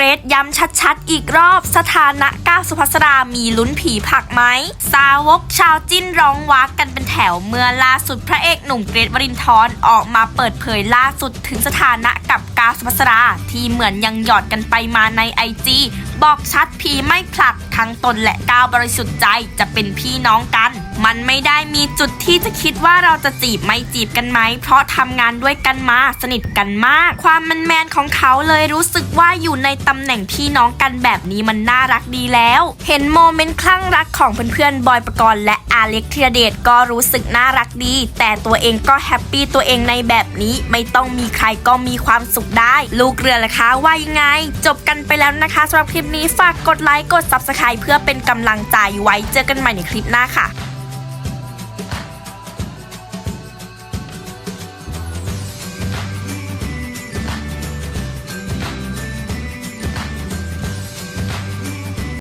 รดย้ำชัดๆ อีกรอบสถานะก้าวสุภัสรามีลุ้นผีผลักไหม สาวกชาวจิ้นร้องว้ากกันเป็นแถวเมื่อล่าสุดพระเอกหนุ่มเกรดวรินทร์ออกมาเปิดเผยล่าสุดถึงสถานะกับก้าวสุภัสรา ที่เหมือนยังหยอดกันไปมาในไอจีบอกชัดผีไม่ผลักทั้งตนและก้าวบริสุทธิ์ใจจะเป็นพี่น้องกัน มันไม่ได้มีจุดที่จะคิดว่าเราจะจีบไม่จีบกันไหม เพราะทำงานด้วยกันมาสนิทกันมาก ความแมนแมนของเขาเลยรู้สึกว่าอยู่ในตำแหน่งพี่น้องกันแบบนี้มันน่ารักดีแล้ว เห็นโมเมนต์คลั่งรักของเพื่อนๆบอยประกรณ์และอาเล็กธีรเดชก็รู้สึกน่ารักดี แต่ตัวเองก็แฮปปี้ตัวเองในแบบนี้ไม่ต้องมีใครก็มีความสุขได้ ลูกเรือล่ะคะว่ายังไง จบกันไปแล้วนะคะสำหรับคลิปนี้ฝากกดไลค์กด Subscribe เพื่อเป็นกำลังใจไว้เจอกันใหม่ในคลิปหน้าค่ะ